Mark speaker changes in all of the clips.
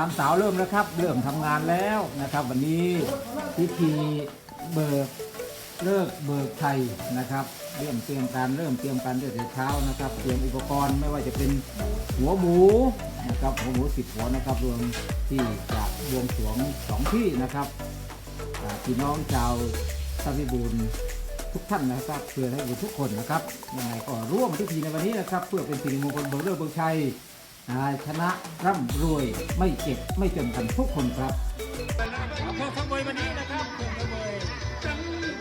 Speaker 1: ามสาวเริ่มแล้วครับ เริ่มทำงานแล้วนะครับ วันนี้พิธีเบิกเลิกเบิกไทยนะครับ เริ่มเตรียมการเริ่มเตรียมการตั้งแต่เช้านะครับเตรียมอุปกรณ์ไม่ว่าจะเป็นหัวหมูนะครับหัวหมูสิบหัวนะครับรวมที่จะบวงสวงสองที่นะครับพี่น้องชาวทาพิบูลทุกท่านนะครับเพื่อให้ทุกคนนะครับยังไงก็ร่วมพิธีในวันนี้นะครับ เพื่อเป็นสิริมงคลเบิกเลิกเบิกชัย อ่าชนะร่ำรวยไม่เจ็บไม่จนกันทุกคนครับเพื่อขโมยวันนี้นะครับเพื่อขโมย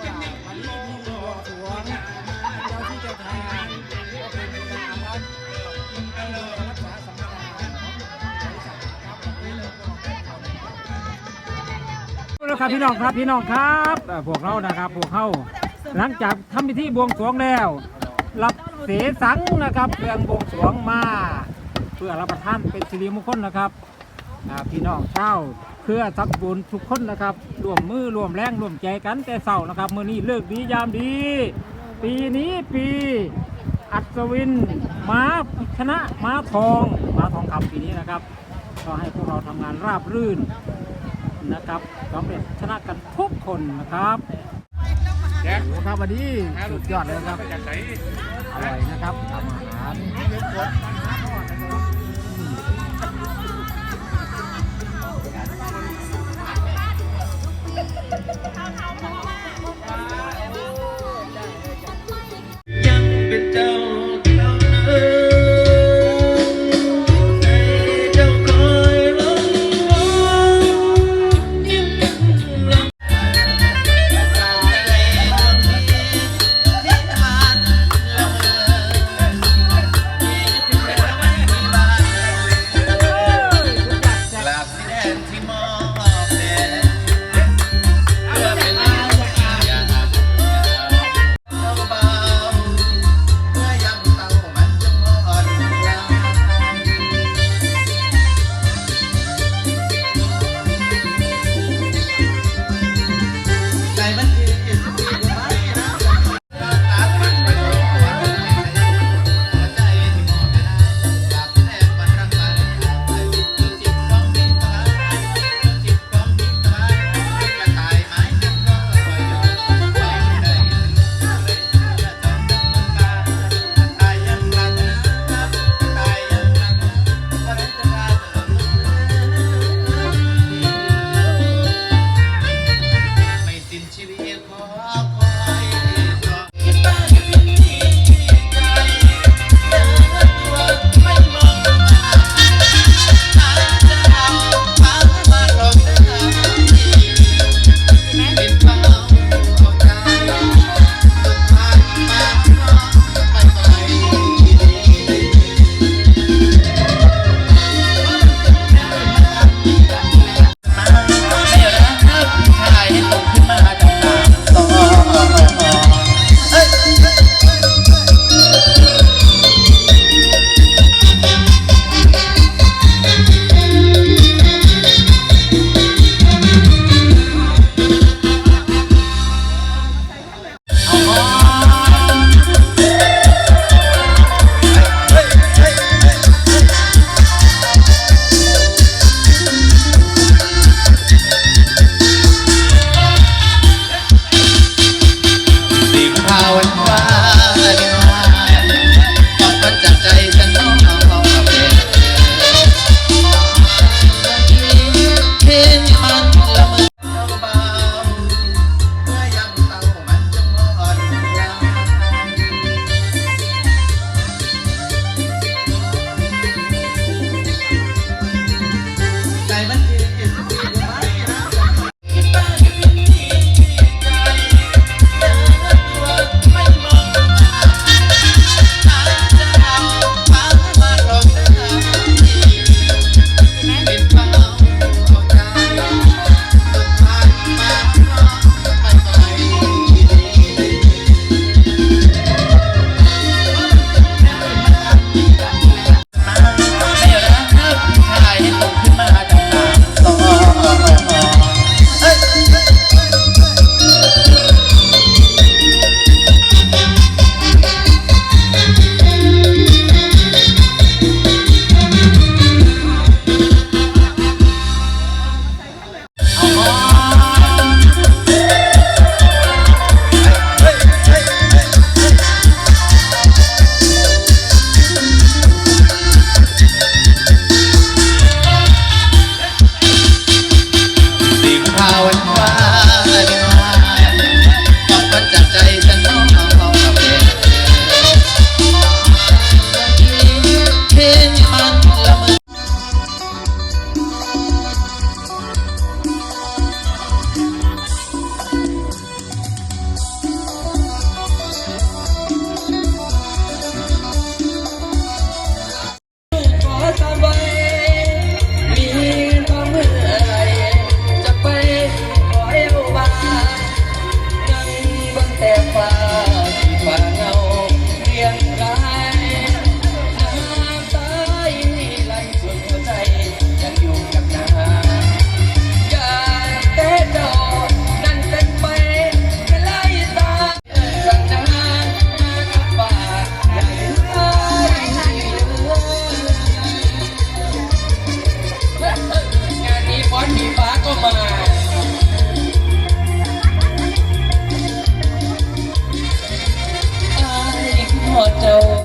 Speaker 1: ว่าวันนี้มีบวงสรวงเจ้าที่เจ้าทางก็เป็นเวลาครับให้รักษาสัมปทานของบริษัทครับครับพี่น้องครับพี่น้องครับเอ่อพวกเรานะครับพวกเขาหลังจากทำพิธีบวงสรวงแล้ว รับเสสังนะครับเครื่องบวงสรวงมา เพื่อรับประทานเป็นสิริมงคลนะครับพี่น้องเช่าวเพื่อทักบุญทุกคนนะครับรวมมือรวมแรงรวมใจกันแต่เศร้านะครับมื่อนี้เลิกดียามดี ปีนี้ปีอัศวินม้าชนะม้าทองม้าทองคำปีนี้นะครับก็ให้พวกเราทำงานราบรื่นนะครับสำเร็จชนะกันทุกคนนะครับโอ้โหครับวันนี้สุดยอดเลยครับอร่อยนะครับทำอาหาร
Speaker 2: hotel